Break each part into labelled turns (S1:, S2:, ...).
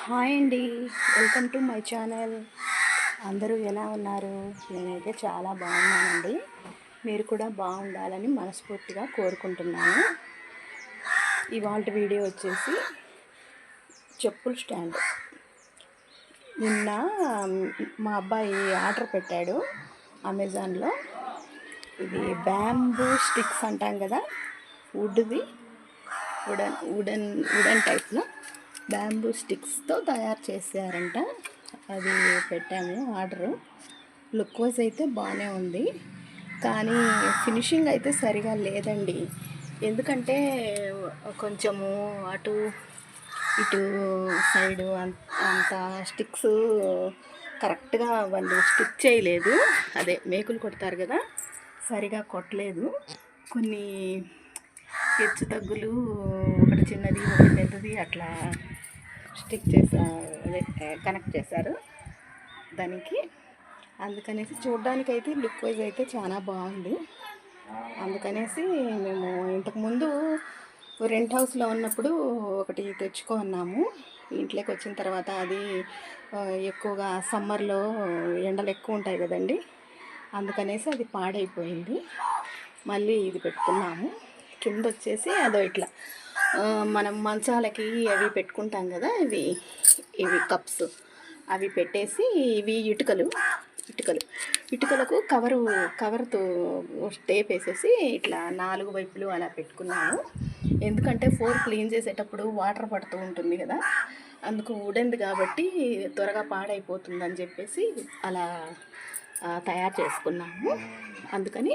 S1: Hi అండి. Welcome to my channel. అందరూ ఎలా ఉన్నారు? నేనైతే చాలా బాగున్నానండి. మీరు కూడా బాగుండాలని మనస్ఫూర్తిగా కోరుకుంటున్నాను. ఇవాళ వీడియో వచ్చేసి చెప్పుల స్టాండ్. నిన్న మా అబ్బాయి ఆర్డర్ పెట్టాడు అమెజాన్లో. ఇది బ్యాంబూ స్టిక్స్ అంటాం కదా వుడ్ది. వుడన్ వుడన్ వుడన్ టైప్లో. బ్యాంబూ స్టిక్స్తో తయారు చేశారంట. అది పెట్టాము ఆర్డరు. లుక్ వైజ్ అయితే బాగానే ఉంది. కానీ ఫినిషింగ్ అయితే సరిగా లేదండి. ఎందుకంటే కొంచెము అటు ఇటు సైడు అంత స్టిక్స్ కరెక్ట్గా వాళ్ళు స్టిక్ చేయలేదు. అదే మేకులు కొడతారు కదా సరిగా కొట్టలేదు. కొన్ని హెచ్చు తగ్గులు ఒకటి చిన్నది ఒకటి పెద్దది అట్లా స్టిక్ చేసా కనెక్ట్ చేశారు. దానికి అందుకనేసి చూడ్డానికైతే లుక్ వైజ్ అయితే చాలా బాగుంది. అందుకనేసి మేము ఇంతకుముందు రెంట్ హౌస్లో ఉన్నప్పుడు ఒకటి తెచ్చుకున్నాము ఇంట్లోకి వచ్చిన తర్వాత అది ఎక్కువగా సమ్మర్లో ఎండలు ఎక్కువ ఉంటాయి కదండి. అందుకనేసి అది పాడైపోయింది. మళ్ళీ ఇది పెట్టుకున్నాము. కింద వచ్చేసి అదో ఇట్లా. మనం మంచాలకి అవి పెట్టుకుంటాం కదా ఇవి ఇవి కప్స్. అవి పెట్టేసి ఇవి ఇటుకలు ఇటుకలు. ఇటుకలకు కవరు కవర్తో టేప్ వేసేసి ఇట్లా నాలుగు వైపులు అలా పెట్టుకున్నాము. ఎందుకంటే ఫోర్ క్లీన్ చేసేటప్పుడు వాటర్ పడుతూ ఉంటుంది కదా అందుకు ఉడెంది కాబట్టి త్వరగా పాడైపోతుందని చెప్పేసి అలా తయారు చేసుకున్నాము. అందుకని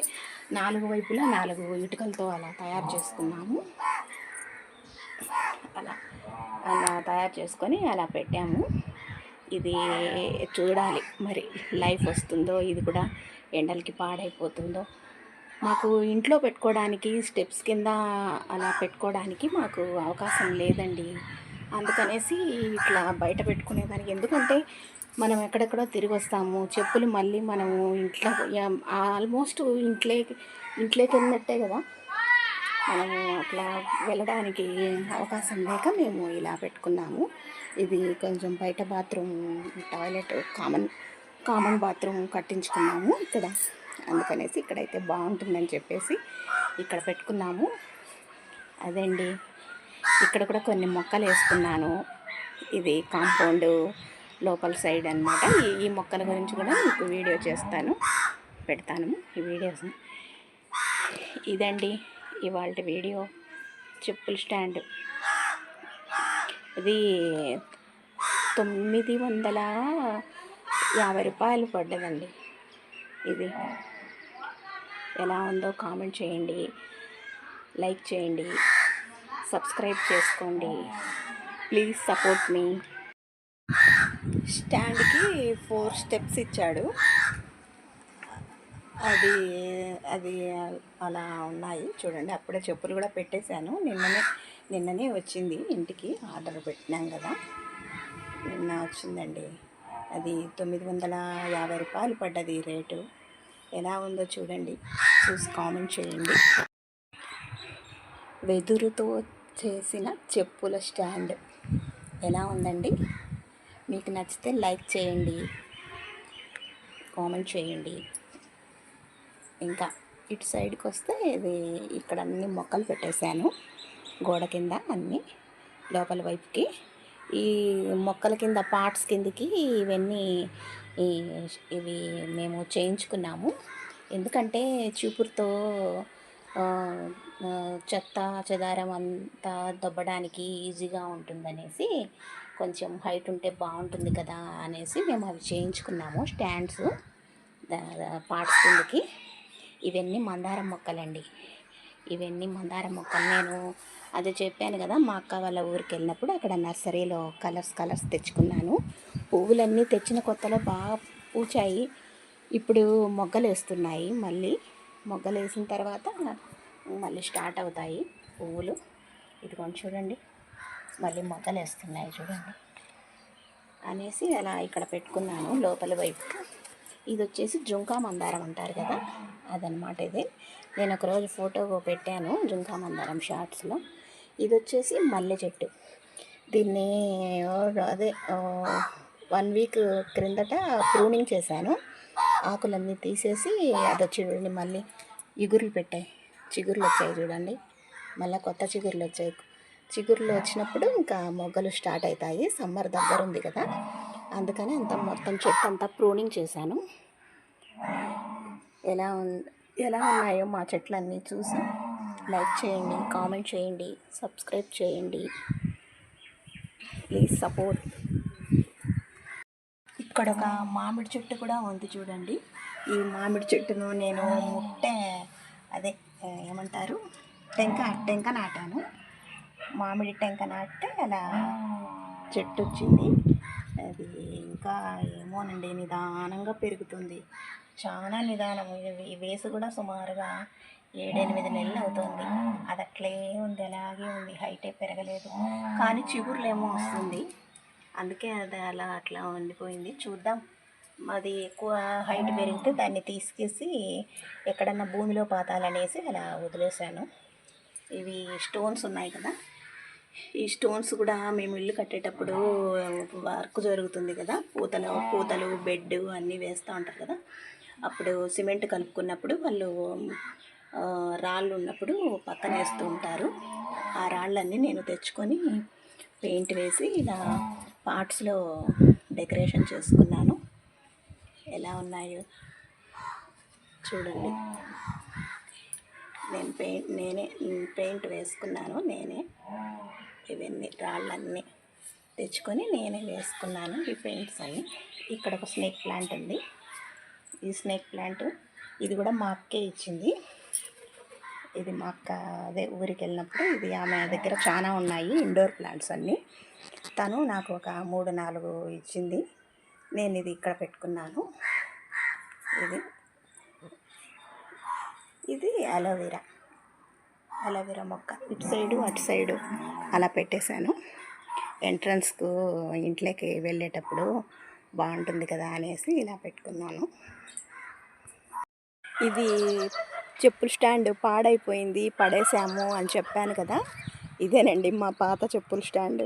S1: నాలుగు వైపులా నాలుగు ఇటుకలతో అలా తయారు చేసుకున్నాము అలా అలా తయారు చేసుకొని అలా పెట్టాము. ఇది చూడాలి మరి లైఫ్ వస్తుందో ఇది కూడా ఎండలకి పాడైపోతుందో. మాకు ఇంట్లో పెట్టుకోవడానికి స్టెప్స్ కింద అలా పెట్టుకోవడానికి మాకు అవకాశం లేదండి. అందుకనేసి ఇట్లా బయట పెట్టుకునేదానికి. ఎందుకంటే మనం ఎక్కడెక్కడో తిరిగి వస్తాము. చెప్పులు మళ్ళీ మనము ఇంట్లో ఆల్మోస్ట్ ఇంట్లో ఇంట్లోకి వెళ్ళినట్టే కదా. మనము అట్లా వెళ్ళడానికి అవకాశం లేక మేము ఇలా పెట్టుకున్నాము. ఇది కొంచెం బయట bathroom toilet common common bathroom కట్టించుకున్నాము ఇక్కడ. అందుకనేసి ఇక్కడైతే బాగుంటుందని చెప్పేసి ఇక్కడ పెట్టుకున్నాము. అదండి. ఇక్కడ కూడా కొన్ని మొక్కలు వేసుకున్నాను. ఇది కాంపౌండ్ లోపల సైడ్ అనమాట ఈ ఈ మొక్కల గురించి కూడా మీకు వీడియో చేస్తాను. పెడతాను ఈ వీడియోస్ ఇదండి. ఇవాళ వీడియో చెప్పుల స్టాండ్. ఇది తొమ్మిది వందల యాభై రూపాయలు పడ్డదండి. ఇది ఎలా ఉందో కామెంట్ చేయండి లైక్ చేయండి సబ్స్క్రైబ్ చేసుకోండి. ప్లీజ్ సపోర్ట్ మీ. స్టాండ్కి ఫోర్ స్టెప్స్ ఇచ్చాడు. అది అది అలా ఉన్నాయి. చూడండి అప్పుడే చెప్పులు కూడా పెట్టేశాను. నిన్ననే నిన్ననే వచ్చింది ఇంటికి. ఆర్డర్ పెట్టినాం కదా. నిన్న వచ్చిందండి. అది తొమ్మిది వందల యాభై రూపాయలు పడ్డది రేటు. ఎలా ఉందో చూడండి. చూసి కామెంట్ చేయండి. వెదురుతో చేసిన చెప్పుల స్టాండ్ ఎలా ఉందండి? మీకు నచ్చితే లైక్ చేయండి. కామెంట్ చేయండి. ఇంకా ఇటు సైడ్కి వస్తే ఇది ఇక్కడ అన్ని మొక్కలు పెట్టేశాను. గోడ కింద అన్ని లోపల వైపుకి. ఈ మొక్కల కింద పార్ట్స్ కిందకి ఇవన్నీ ఇవి మేము చేయించుకున్నాము. ఎందుకంటే చూపురుతో చెత్త చెదారం అంతా దొబ్బడానికి ఈజీగా ఉంటుందనేసి కొంచెం హైట్ ఉంటే బాగుంటుంది కదా అనేసి మేము అవి చేయించుకున్నాము. స్టాండ్స్ పార్ట్స్ కిందకి. ఇవన్నీ మందారం మొక్కలండి. ఇవన్నీ మందారం మొక్కలు. నేను అదే చెప్పాను కదా మా అక్క వాళ్ళ ఊరికి వెళ్ళినప్పుడు అక్కడ నర్సరీలో కలర్స్ కలర్స్ తెచ్చుకున్నాను. పువ్వులన్నీ తెచ్చిన కొత్తలో బాగా పూచాయి. ఇప్పుడు మొగ్గలు వేస్తున్నాయి మళ్ళీ. మొగ్గలు వేసిన తర్వాత మళ్ళీ స్టార్ట్ అవుతాయి పువ్వులు. ఇదిగోండి చూడండి. మళ్ళీ మొగ్గలు వేస్తున్నాయి చూడండి. అనేసి అలా ఇక్కడ పెట్టుకున్నాను లోపల వైపు ఇది వచ్చేసి జుంకా మందారం అంటారు కదా అదనమాట ఇది. నేను ఒకరోజు ఫోటో పెట్టాను జుంకా మందారం షార్ట్స్లో. ఇది వచ్చేసి మల్లె చెట్టు. దీన్ని అదే వన్ వీక్ క్రిందట ప్రూనింగ్ చేశాను. ఆకులన్నీ తీసేసి అది వచ్చి చూడండి మళ్ళీ ఇగుర్లు పెట్టాయి. చిగుర్లు వచ్చాయి చూడండి. మళ్ళీ కొత్త చిగురులు వచ్చాయి. చిగురులు వచ్చినప్పుడు ఇంకా మొగ్గలు స్టార్ట్ అవుతాయి సమ్మర్ దగ్గర ఉంది కదా. అందుకని అంత మొత్తం చెట్టు అంతా ప్రూనింగ్ చేశాను. ఎలా ఎలా ఉన్నాయో మా చెట్లన్నీ చూసి లైక్ చేయండి కామెంట్ చేయండి సబ్స్క్రైబ్ చేయండి. Please support. ఇక్కడ ఒక మామిడి చెట్టు కూడా ఉంది చూడండి. ఈ మామిడి చెట్టును నేను ముట్టే అదే ఏమంటారు? టెంక టెంక నాటాను. మామిడి టెంక నాటితే అలా చెట్టు వచ్చింది. అది ఇంకా ఏమోనండి నిదానంగా పెరుగుతుంది. చాలా నిదానం ఈ వేసు కూడా సుమారుగా ఏడెనిమిది నెలలు అవుతుంది. అది అట్లే ఉంది అలాగే ఉంది. హైటే పెరగలేదు. కానీ చిగురులేమో వస్తుంది. అందుకే అది అలా అట్లా ఉండిపోయింది. చూద్దాం. అది ఎక్కువ హైట్ పెరిగితే దాన్ని తీసుకేసి ఎక్కడన్నా భూమిలో పాతాలనేసి అలా వదిలేసాను ఇవి స్టోన్స్ ఉన్నాయి కదా. ఈ స్టోన్స్ కూడా మేము ఇల్లు కట్టేటప్పుడు వర్క్ జరుగుతుంది కదా. పూతలు పూతలు బెడ్ అన్నీ వేస్తూ ఉంటారు కదా. అప్పుడు సిమెంట్ కలుపుకున్నప్పుడు వాళ్ళు రాళ్ళు ఉన్నప్పుడు పక్కన వేస్తూ ఉంటారు. ఆ రాళ్ళన్నీ నేను తెచ్చుకొని పెయింట్ వేసి ఇలా పార్ట్స్లో డెకరేషన్ చేసుకున్నాను. ఎలా ఉన్నాయో చూడండి. నేను పెయింట్ నేనే పెయింట్ వేసుకున్నాను నేనే. ఇవన్నీ రాళ్ళన్నీ తెచ్చుకొని నేనే వేసుకున్నాను ఈ పెయింట్స్ అన్ని. ఇక్కడ ఒక స్నేక్ ప్లాంట్ ఉంది. ఈ స్నేక్ ప్లాంట్ ఇది కూడా మా అక్కే ఇచ్చింది. ఇది మా అక్క అదే ఊరికి వెళ్ళినప్పుడు ఇది ఆమె దగ్గర చాలా ఉన్నాయి ఇండోర్ ప్లాంట్స్ అన్నీ. తను నాకు ఒక మూడు నాలుగు ఇచ్చింది. నేను ఇది ఇక్కడ పెట్టుకున్నాను. ఇది. ఇది అలోవెరా అలోవెరా మొక్క. ఇటు సైడు అటు సైడు అలా పెట్టేశాను. ఎంట్రన్స్కు ఇంట్లోకి వెళ్ళేటప్పుడు బాగుంటుంది కదా అనేసి ఇలా పెట్టుకున్నాను. ఇది చెప్పుల స్టాండ్ పాడైపోయింది పడేసాము అని చెప్పాను కదా. ఇదేనండి మా పాత చెప్పుల స్టాండ్.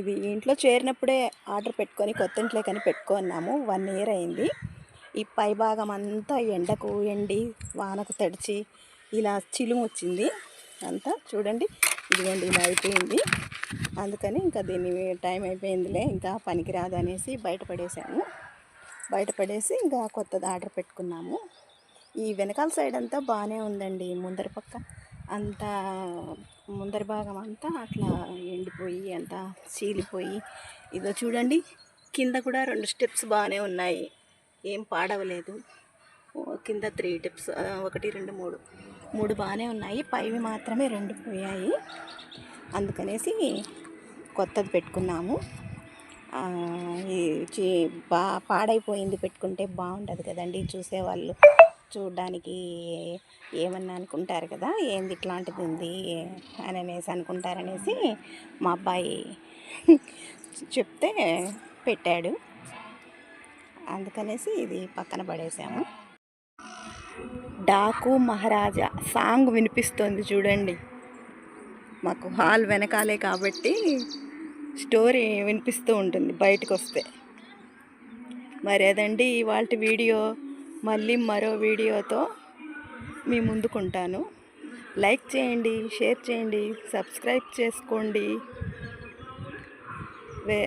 S1: ఇది ఇంట్లో చేరినప్పుడే ఆర్డర్ పెట్టుకొని కొత్త ఇంట్లో కానీ పెట్టుకున్నాము. వన్ ఇయర్ అయింది. ఈ పై భాగం అంతా ఎండకు ఎండి వానకు తడిచి ఇలా చిలుము వచ్చింది అంతా చూడండి. ఇదిగోండి ఇలా అయిపోయింది. అందుకని ఇంకా దీన్ని టైం అయిపోయిందిలే ఇంకా పనికిరాదు అనేసి బయటపడేసాము బయటపడేసి ఇంకా కొత్తది ఆర్డర్ పెట్టుకున్నాము. ఈ వెనకాల సైడ్ అంతా బాగానే ఉందండి ముందర పక్క. అంతా ముందర భాగం అంతా అట్లా ఎండిపోయి అంతా చీలిపోయి. ఇదో చూడండి కింద కూడా రెండు స్టెప్స్ బాగానే ఉన్నాయి. ఏం పాడవలేదు. కింద త్రీ టిప్స్ ఒకటి రెండు మూడు. మూడు బాగానే ఉన్నాయి. పైవి మాత్రమే రెండు పోయాయి. అందుకనేసి కొత్తది పెట్టుకున్నాము. ఈ బా పాడైపోయింది పెట్టుకుంటే బాగుంటుంది కదండి. చూసేవాళ్ళు చూడడానికి ఏమన్నా అనుకుంటారు కదా ఏంది ఇట్లాంటిది ఉంది అని అనేసి అనుకుంటారనేసి మా అబ్బాయి చెప్తే పెట్టాడు. అందుకనేసి ఇది పక్కన పడేసాము. డాకు మహారాజా సాంగ్ వినిపిస్తుంది చూడండి. మాకు హాల్ వెనకాలే కాబట్టి స్టోరీ వినిపిస్తూ ఉంటుంది బయటకు వస్తే మరి అదండి ఇవాళ వీడియో. మళ్ళీ మరో వీడియోతో మీ ముందుకుంటాను. లైక్ చేయండి షేర్ చేయండి సబ్స్క్రైబ్ చేసుకోండి. వే